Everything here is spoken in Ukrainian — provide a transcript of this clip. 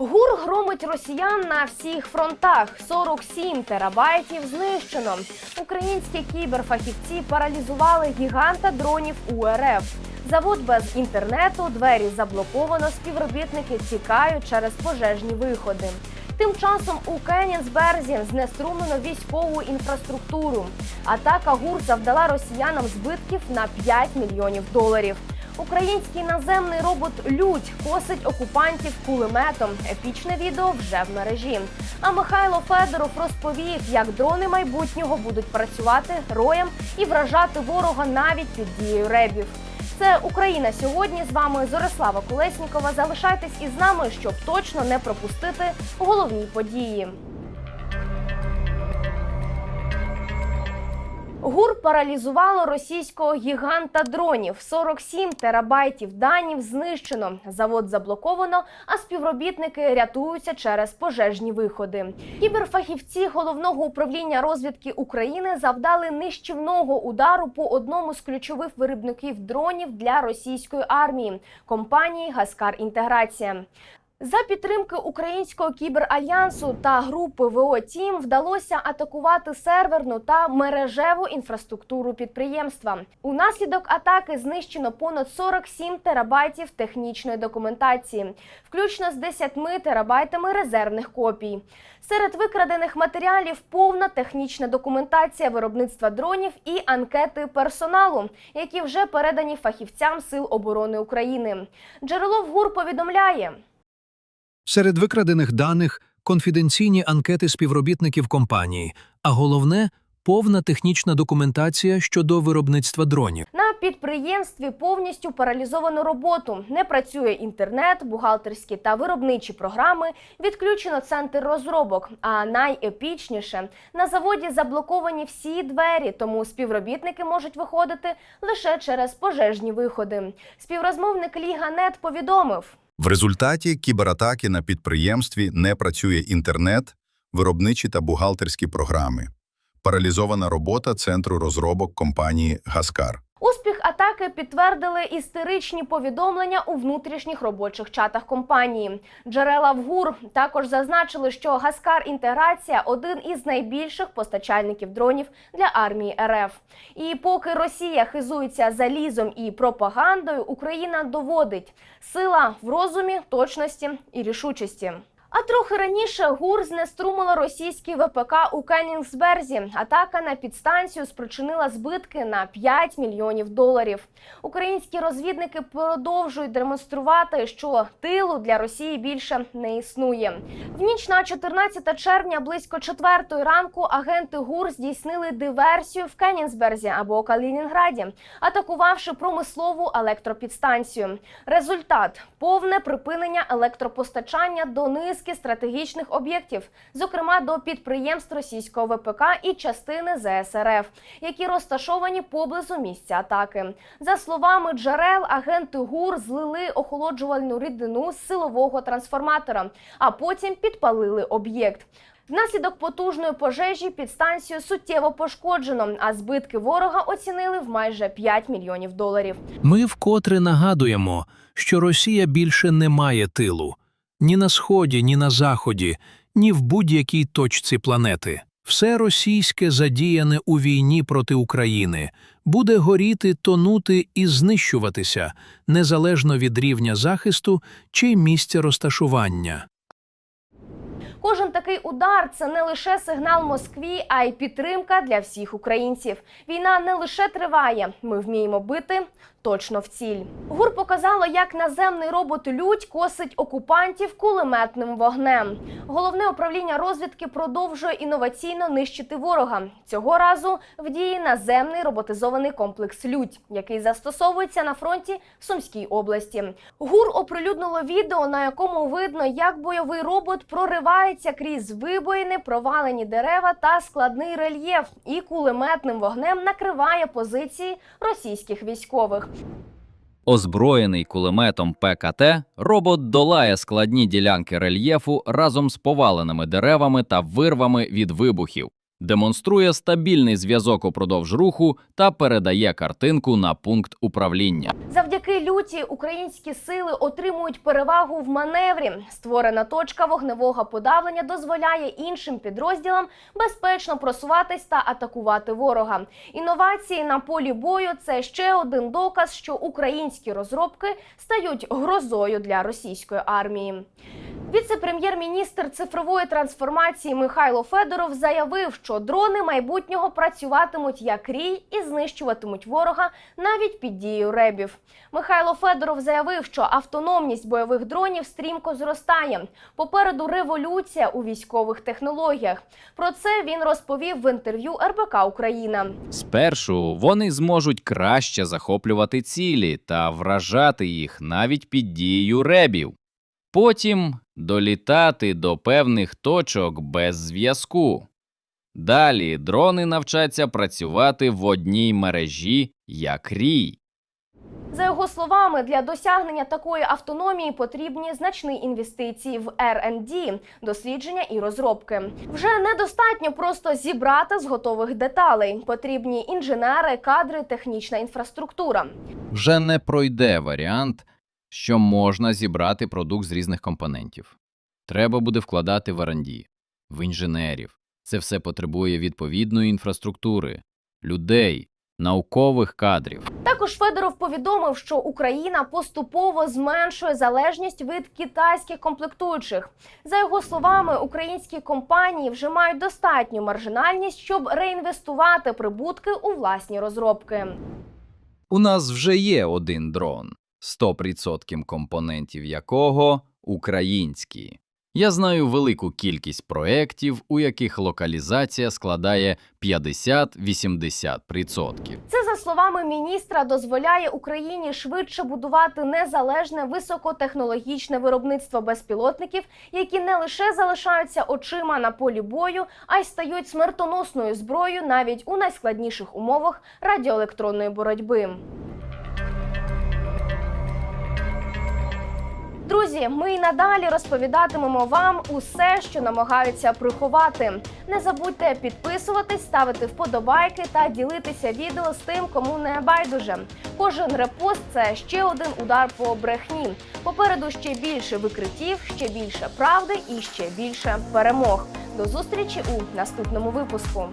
ГУР громить росіян на всіх фронтах. 47 терабайтів знищено. Українські кіберфахівці паралізували гіганта дронів УРФ. Завод без інтернету, двері заблоковано. Співробітники тікають через пожежні виходи. Тим часом у Кенінсберзі знеструмлено військову інфраструктуру. Атака ГУР завдала росіянам збитків на 5 мільйонів доларів. Український наземний робот Людь косить окупантів кулеметом. Епічне відео вже в мережі. А Михайло Федоров розповів, як дрони майбутнього будуть працювати роєм і вражати ворога навіть під дією ребів. Це Україна сьогодні. З вами Зорислава Колеснікова. Залишайтесь із нами, щоб точно не пропустити головні події. ГУР паралізувало російського гіганта дронів. 47 терабайтів данів знищено. Завод заблоковано, а співробітники рятуються через пожежні виходи. Кіберфахівці головного управління розвідки України завдали нищівного удару по одному з ключових виробників дронів для російської армії компанії Гаскар Інтеграція. За підтримки українського кіберальянсу та групи ВО Тім вдалося атакувати серверну та мережеву інфраструктуру підприємства. Унаслідок атаки знищено понад 47 терабайтів технічної документації, включно з 10 терабайтами резервних копій. Серед викрадених матеріалів повна технічна документація виробництва дронів і анкети персоналу, які вже передані фахівцям Сил оборони України. Джерело в ГУР повідомляє. Серед викрадених даних конфіденційні анкети співробітників компанії, а головне повна технічна документація щодо виробництва дронів. На підприємстві повністю паралізовано роботу. Не працює інтернет, бухгалтерські та виробничі програми. Відключено центр розробок. А найепічніше на заводі заблоковані всі двері, тому співробітники можуть виходити лише через пожежні виходи. Співрозмовник Ліга Нет повідомив. В результаті кібератаки на підприємстві не працює інтернет, виробничі та бухгалтерські програми. Паралізована робота центру розробок компанії Гаскар. Успіх атаки підтвердили істеричні повідомлення у внутрішніх робочих чатах компанії. Джерела в ГУР також зазначили, що Гаскар Інтеграція один із найбільших постачальників дронів для армії РФ. І поки Росія хизується залізом і пропагандою, Україна доводить сила в розумі, точності і рішучості. А трохи раніше ГУР знеструмило російський ВПК у Кеннінгсберзі. Атака на підстанцію спричинила збитки на 5 мільйонів доларів. Українські розвідники продовжують демонструвати, що тилу для Росії більше не існує. В ніч на 14 червня, близько 4 ранку, агенти ГУР здійснили диверсію в Кеннінгсберзі або Калінінграді, атакувавши промислову електропідстанцію. Результат повне припинення електропостачання до низки стратегічних об'єктів, зокрема до підприємств російського ВПК і частини ЗСРФ, які розташовані поблизу місця атаки. За словами джерел, агенти ГУР злили охолоджувальну рідину з силового трансформатора, а потім підпалили об'єкт. Внаслідок потужної пожежі підстанцію суттєво пошкоджено, а збитки ворога оцінили в майже 5 мільйонів доларів. Ми вкотре нагадуємо, що Росія більше не має тилу ні на сході, ні на заході, ні в будь-якій точці планети. Все російське задіяне у війні проти України буде горіти, тонути і знищуватися незалежно від рівня захисту чи місця розташування. Кожен такий удар це не лише сигнал Москві, а й підтримка для всіх українців. Війна не лише триває, ми вміємо бити точно в ціль. ГУР показало, як наземний робот Людь косить окупантів кулеметним вогнем. Головне управління розвідки продовжує інноваційно нищити ворога. Цього разу в дії наземний роботизований комплекс Людь, який застосовується на фронті в Сумській області. ГУР оприлюднило відео, на якому видно, як бойовий робот проривається крізь вибоїни, провалені дерева та складний рельєф, і кулеметним вогнем накриває позиції російських військових. Озброєний кулеметом ПКТ, робот долає складні ділянки рельєфу разом з поваленими деревами та вирвами від вибухів. Демонструє стабільний зв'язок упродовж руху та передає картинку на пункт управління. Завдяки люті українські сили отримують перевагу в маневрі. Створена точка вогневого подавлення дозволяє іншим підрозділам безпечно просуватись та атакувати ворога. Інновації на полі бою це ще один доказ, що українські розробки стають грозою для російської армії. Віце-прем'єр-міністр цифрової трансформації Михайло Федоров заявив, що дрони майбутнього працюватимуть як рій і знищуватимуть ворога навіть під дією ребів. Михайло Федоров заявив, що автономність бойових дронів стрімко зростає. Попереду революція у військових технологіях. Про це він розповів в інтерв'ю РБК Україна. Спершу вони зможуть краще захоплювати цілі та вражати їх навіть під дією ребів. Потім долітати до певних точок без зв'язку. Далі дрони навчаться працювати в одній мережі як рій. За його словами, для досягнення такої автономії потрібні значні інвестиції в R&D, дослідження і розробки. Вже недостатньо просто зібрати з готових деталей. Потрібні інженери, кадри, технічна інфраструктура. Вже не пройде варіант, що можна зібрати продукт з різних компонентів. Треба буде вкладати в R&D, в інженерів. Це все потребує відповідної інфраструктури, людей, наукових кадрів. Також Федоров повідомив, що Україна поступово зменшує залежність від китайських комплектуючих. За його словами, українські компанії вже мають достатню маржинальність, щоб реінвестувати прибутки у власні розробки. У нас вже є один дрон, 100% компонентів якого українські. Я знаю велику кількість проєктів, у яких локалізація складає 50-80%. Це за словами міністра дозволяє Україні швидше будувати незалежне високотехнологічне виробництво безпілотників, які не лише залишаються очима на полі бою, а й стають смертоносною зброєю навіть у найскладніших умовах радіоелектронної боротьби. Друзі, ми й надалі розповідатимемо вам усе, що намагаються приховати. Не забудьте підписуватись, ставити вподобайки та ділитися відео з тим, кому не байдуже. Кожен репост це ще один удар по брехні. Попереду ще більше викриттів, ще більше правди і ще більше перемог. До зустрічі у наступному випуску.